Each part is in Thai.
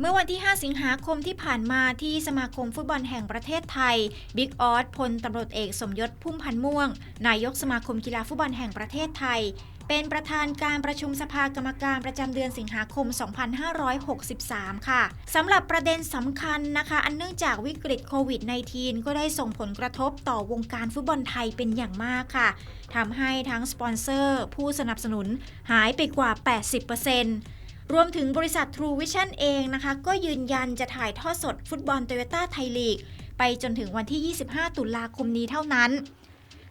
เมื่อวันที่ 5 สิงหาคมที่ผ่านมาที่สมาคมฟุตบอลแห่งประเทศไทยบิ๊กออสพลตำรวจเอกสมยศพุ่มพันธ์ม่วง นายกสมาคมกีฬาฟุตบอลแห่งประเทศไทย เป็นประธานการประชุมสภากรรมการประจำเดือนสิงหาคม 2563 ค่ะสำหรับประเด็นสำคัญนะคะ อันเนื่องจากวิกฤตโควิด -19 ก็ได้ส่งผลกระทบต่อวงการฟุตบอลไทยเป็นอย่างมากค่ะทำให้ทั้งสปอนเซอร์ ผู้สนับสนุนหายไปกว่า 80% รวมถึงบริษัท True Vision เองนะคะ ก็ยืนยันจะถ่ายทอดสดฟุตบอลโตโยต้าไทยลีก ไปจนถึงวันที่ 25 ตุลาคมนี้เท่านั้น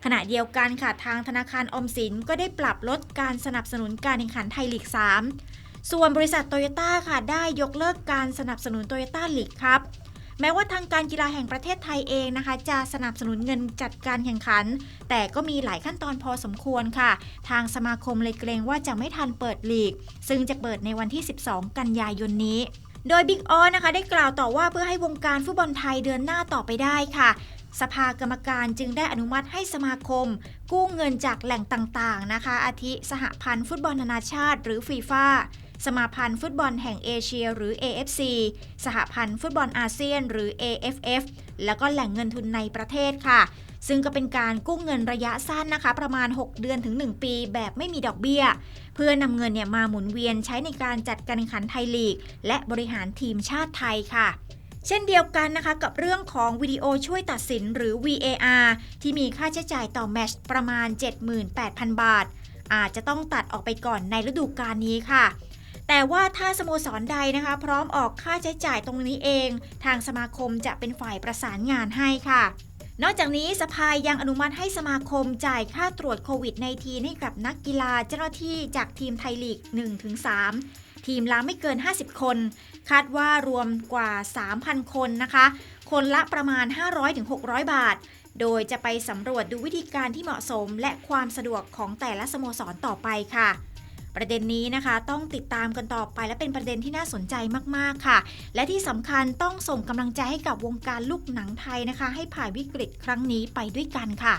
ขณะเดียวกันค่ะทางธนาคารออมสินก็ได้ปรับลดการสนับสนุนการแข่งขันไทยลีก 3 ส่วนบริษัทโตโยต้าค่ะได้ยกเลิกการสนับสนุนโตโยต้าลีกครับ แม้ว่าทางการกีฬาแห่งประเทศไทยเองนะคะ จะสนับสนุนเงินจัดการแข่งขัน แต่ก็มีหลายขั้นตอนพอสมควรค่ะ ทางสมาคมเลยเกรงว่าจะไม่ทันเปิดลีก ซึ่งจะเปิดในวันที่ 12 กันยายนนี้ โดยบิ๊กออนะคะ ได้กล่าวต่อว่าเพื่อให้วงการฟุตบอลไทยเดินหน้าต่อไปได้ค่ะสภากรรมการจึงได้อนุมัติให้สมาคม กู้เงินจากแหล่งต่างๆนะคะ อาทิสหพันธ์ฟุตบอลนานาชาติ หรือฟีฟ่า สมาพันธ์ฟุตบอลแห่งเอเชียหรือ AFC สหพันธ์ฟุตบอลอาเซียนหรือ AFF แล้วก็แหล่งเงินทุนในประเทศค่ะ ซึ่งก็เป็นการกู้เงินระยะสั้นนะคะ ประมาณ 6 เดือนถึง 1 ปีแบบไม่มีดอกเบี้ย เพื่อนำเงินเนี่ยมาหมุนเวียนใช้ในการจัดการแข่งขันไทยลีก และบริหารทีมชาติไทยค่ะเช่นเดียวกันนะคะกับเรื่องของวิดีโอช่วยตัดสินหรือ VAR ที่มีค่าใช้จ่ายต่อแมชประมาณ 78,000 บาท อาจจะต้องตัดออกไปก่อนในฤดูกาลนี้ค่ะ แต่ว่าถ้าสโมสรใดนะคะ พร้อมออกค่าใช้จ่ายตรงนี้เอง ทางสมาคมจะเป็นฝ่ายประสานงานให้ค่ะ นอกจากนี้สภายังอนุมัติให้สมาคมจ่ายค่าตรวจโควิด -19 ให้กับนักกีฬาเจ้าหน้าที่จากทีมไทยลีก 1-3 ทีมละไม่เกิน 50 คน คาดว่ารวมกว่า 3,000 คนนะคะ คนละประมาณ 500-600 บาท โดยจะไปสำรวจดูวิธีการที่เหมาะสมและความสะดวกของแต่ละสโมสรต่อไปค่ะ ประเด็นนี้นะคะ ต้องติดตามกันต่อไปและเป็นประเด็นที่น่าสนใจมากๆค่ะ และที่สำคัญต้องส่งกำลังใจให้กับวงการลูกหนังไทยนะคะ ให้ผ่านวิกฤตครั้งนี้ไปด้วยกันค่ะ